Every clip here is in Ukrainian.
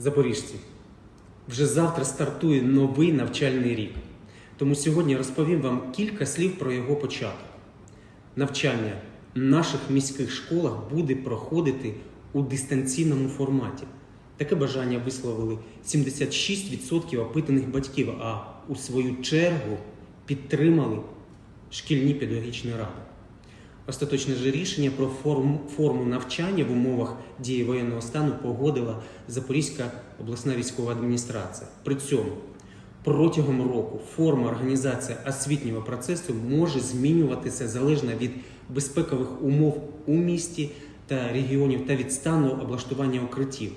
Запоріжці, вже завтра стартує новий навчальний рік. Тому сьогодні розповім вам кілька слів про його початок. Навчання в наших міських школах буде проходити у дистанційному форматі. Таке бажання висловили 76% опитаних батьків, а у свою чергу підтримали шкільні педагогічні ради. Остаточне ж рішення про форму, форму навчання в умовах дії воєнного стану погодила Запорізька обласна військова адміністрація. При цьому протягом року форма організації освітнього процесу може змінюватися залежно від безпекових умов у місті та регіонів та від стану облаштування укриттів.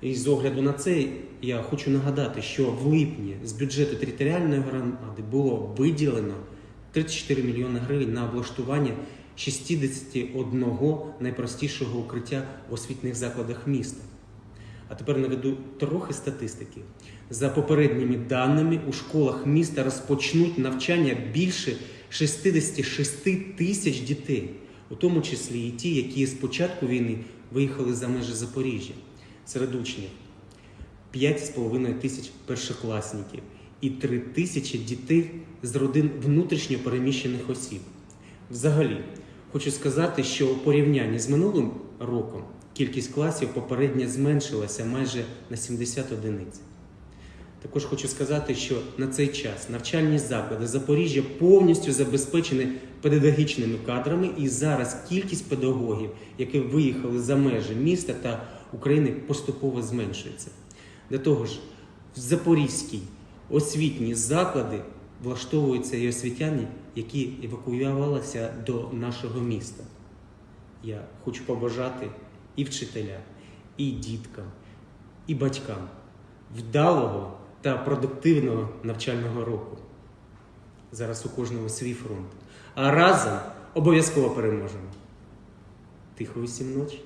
І з огляду на це я хочу нагадати, що в липні з бюджету територіальної громади було виділено 34 мільйони гривень на облаштування 61 найпростішого укриття в освітніх закладах міста. А тепер наведу трохи статистики. За попередніми даними, у школах міста розпочнуть навчання більше 66 тисяч дітей, у тому числі і ті, які з початку війни виїхали за межі Запоріжжя. Серед учнів 5,5 тисяч першокласників і 3 тисячі дітей з родин внутрішньо переміщених осіб. Взагалі, хочу сказати, що у порівнянні з минулим роком кількість класів попередньо зменшилася майже на 70 одиниць. Також хочу сказати, що на цей час навчальні заклади Запоріжжя повністю забезпечені педагогічними кадрами, і зараз кількість педагогів, які виїхали за межі міста та України, поступово зменшується. До того ж, в Запорізькій освітні заклади влаштовуються і освітяни, які евакуювалися до нашого міста. Я хочу побажати і вчителям, і діткам, і батькам вдалого та продуктивного навчального року. Зараз у кожного свій фронт. А разом обов'язково переможемо. Тихої всім ночі.